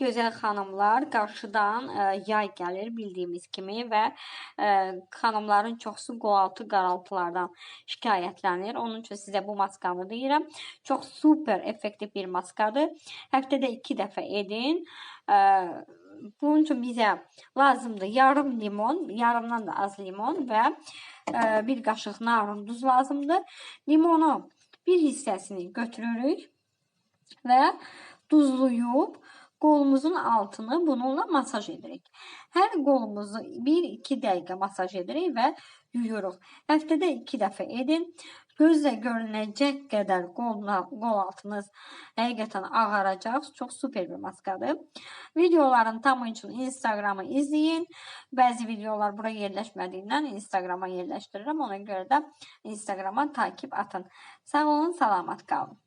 Gözəl xanımlar, qarşıdan ə, yay gəlir bildiyimiz kimi və ə, xanımların çoxsu qoaltı qaraltılardan şikayətlənir. Onun üçün sizə bu maskanı deyirəm. Çox super effektiv bir maskadır. Həftədə 2 dəfə edin. Ə, bunun üçün bizə lazımdır yarım limon, yarımdan da az limon və ə, bir qaşıq narın duz lazımdır. Limonu bir hissəsini götürürük və duzluyub qolumuzun altını bununla masaj edirik. Hər qolumuzu 1-2 dəqiqə masaj edirik və yuyuruq. Həftədə 2 dəfə edin. Gözlə görünəcək qədər qoluna, qol altınız həqiqətən ağaracaq. Çox super bir maskadır. Videoların tamı üçün Instagramı izləyin. Bəzi videolar bura yerləşmədiyindən Instagrama yerləşdirirəm. Ona görə də Instagrama takip atın. Sağ olun, salamat qalın.